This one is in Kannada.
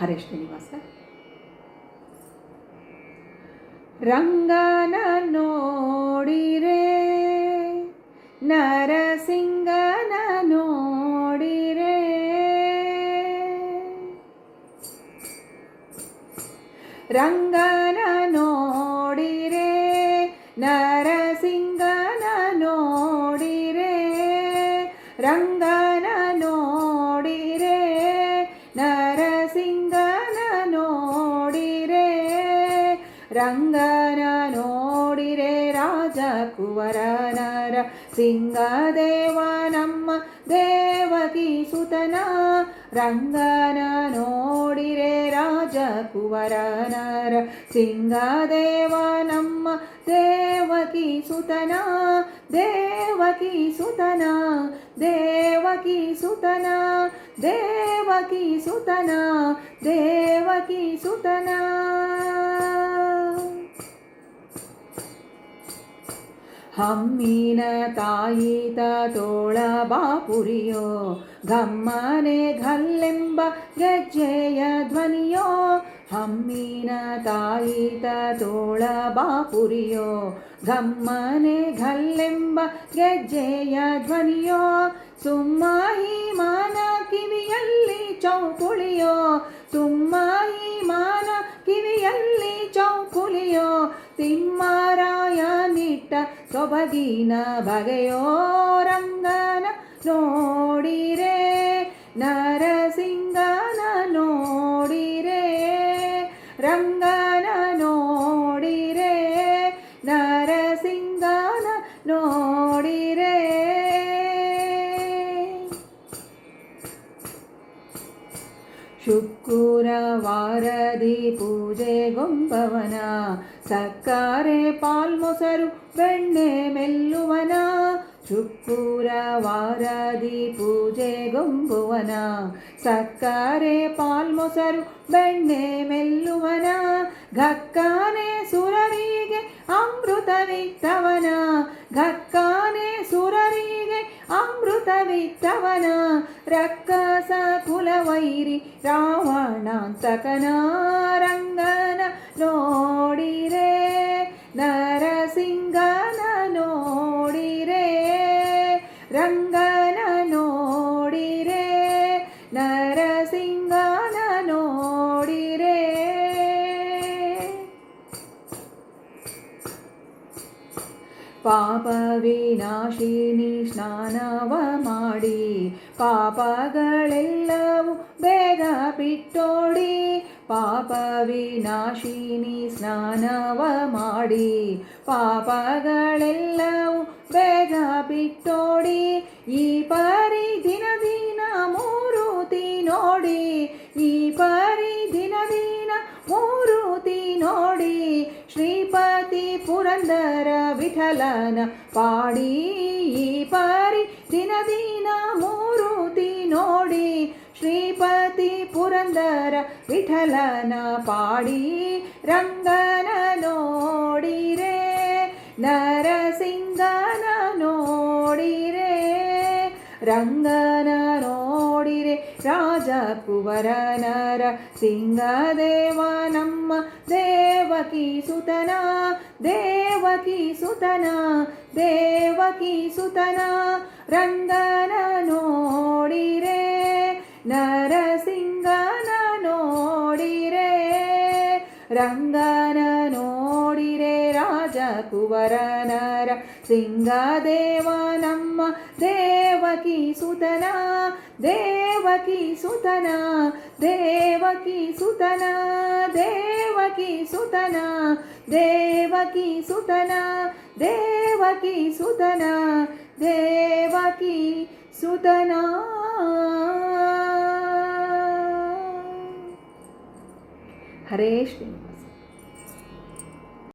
ಹರೇಶ್ ಶ್ರೀನಿವಾಸ. ರಂಗನ ನೋಡಿರೆ ನರಸಿಂಗನ ನೋಡಿರೆ. ರಂಗನ ನೋಡಿರೆ ನರಸಿಂಗನ ನೋಡಿರೆ. ರಂಗನ ರಂಗನ ನೋಡಿರೆ ರಾಜ ಕುವರನರ ಸಿಂಗದೇವ ನಮ್ಮ ದೇವಕಿ ಸುತನ ರಂಗನ ನೋಡಿರೆ ರಾಜ ಕುವರನರ ಸಿಂಗದೇವ ನಮ್ಮ ದೇವಕಿ ಸುತನ ದೇವಕಿ ಸುತನ ದೇವಕಿ ಸುತನ ದೇವಕಿ ಸುತನ ದೇವಕಿ ಸುತನ ಹಮ್ಮಿನ ತಾಯಿತ ತೋಳ ಬಾಪುರಿಯೋ ಗಮ್ಮನೆ ಘಲ್ಲೆಂಬ ಗೆಜ್ಜೆಯ ಧ್ವನಿಯೋ, ಹಮ್ಮಿನ ತಾಯಿತ ತೋಳ ಬಾಪುರಿಯೋ ಗಮ್ಮನೆ ಘಲ್ಲೆಂಬ ಗೆಜ್ಜೆಯ ಧ್ವನಿಯೋ ಸುಮ್ಮಾಹಿ ಮಾನ ಕಿವಿಯಲ್ಲಿ ಚೌಕುಳಿಯೋ ಸುಮ್ಮಾಹಿ ಮಾನ ಕಿವಿಯಲ್ಲಿ ಚೌಕುಳಿಯೋ, ತಿಮ್ಮ ಸೊಬಗಿನ ಬಗೆಯೋ ರಂಗನ ನೋಡಿರೆ ಶುಕ್ರವಾರದಿ ಪೂಜೆ ಗೊಂಬವನ ಸಕ್ಕರೆ ಪಾಲ್ಮೊಸರು ಬೆಣ್ಣೆ ಮೆಲ್ಲುವನ ಶುಕ್ರವಾರದಿ ಪೂಜೆ ಗೊಂಬುವನ ಸಕ್ಕರೆ ಪಾಲ್ಮೊಸರು ಬೆಣ್ಣೆ ಮೆಲ್ಲುವನ ಘಕ್ಕಾನೆ ಸುರರಿಗೆ ಅಮೃತವಿತ್ತವನ ಘಕ್ಕಾನೆ ಸುರರಿಗೆ ಅಮೃತವಿತ್ತವನ ರಕ್ಕಸ ಕುಲವೈರಿ ರಾವಣಾಂತಕನ ರಂಗನ ನೋಡಿರೆ ಪಾಪ ವಿನಾಶಿನಿ ಸ್ನಾನವ ಮಾಡಿ ಪಾಪಗಳೆಲ್ಲವೂ ಬೇಗ ಬಿಟ್ಟೋಡಿ ಪಾಪ ವಿನಾಶಿನಿ ಸ್ನಾನವ ಮಾಡಿ ಪಾಪಗಳೆಲ್ಲವೂ ಬೇಗ ಬಿಟ್ಟೋಡಿ ಈ ಪರಿ ದಿನ ದಿನ ಮೂರುತಿ ನೋಡಿ ಈ ಪರಿ ದಿನ ದಿನ ಮೂರುತಿ ನೋಡಿ ಶ್ರೀಪತಿ ಪುರಂದರ ವಿಠಲನ ಪಾಡಿ ಈ ಪರಿ ದಿನ ದಿನ ಮೂರುತಿ ನೋಡಿ ಶ್ರೀಪತಿ ಪುರಂದರ ವಿಠಲನ ಪಾಡಿ ರಂಗನ ನೋಡಿರೆ, ನರಸಿಂಗನ ನೋಡಿರೆ, ರಂಗನ ರಾಜ ಕುವರನರ ಸಿಂಗದೇವ ನಮ್ಮ ದೇವಕಿ ಸುತನ ದೇವಕಿ ಸುತನ ದೇವಕಿ ಸುತನ, ರಂಗನ ನೋಡಿರೆ, ನರಸಿಂಗನ ನೋಡಿರೆ, ರಂಗನ ನೋಡಿರೆ ರಾಜ ಕುವರನರ ಸಿಂಗದೇವ ನಮ್ಮ ದೇವಕಿ ಸುತನ ದೇವಕಿ ಸುತನ ದೇವಕಿ ಸುತನ ದೇವಕಿ ಸುತನ ದೇವಕಿ ಸುತನ ದೇವಕಿ ಸುತನ ದೇವಕಿ ಸುತನ ಹರೇ ಶ್ರೀನಿವಾಸ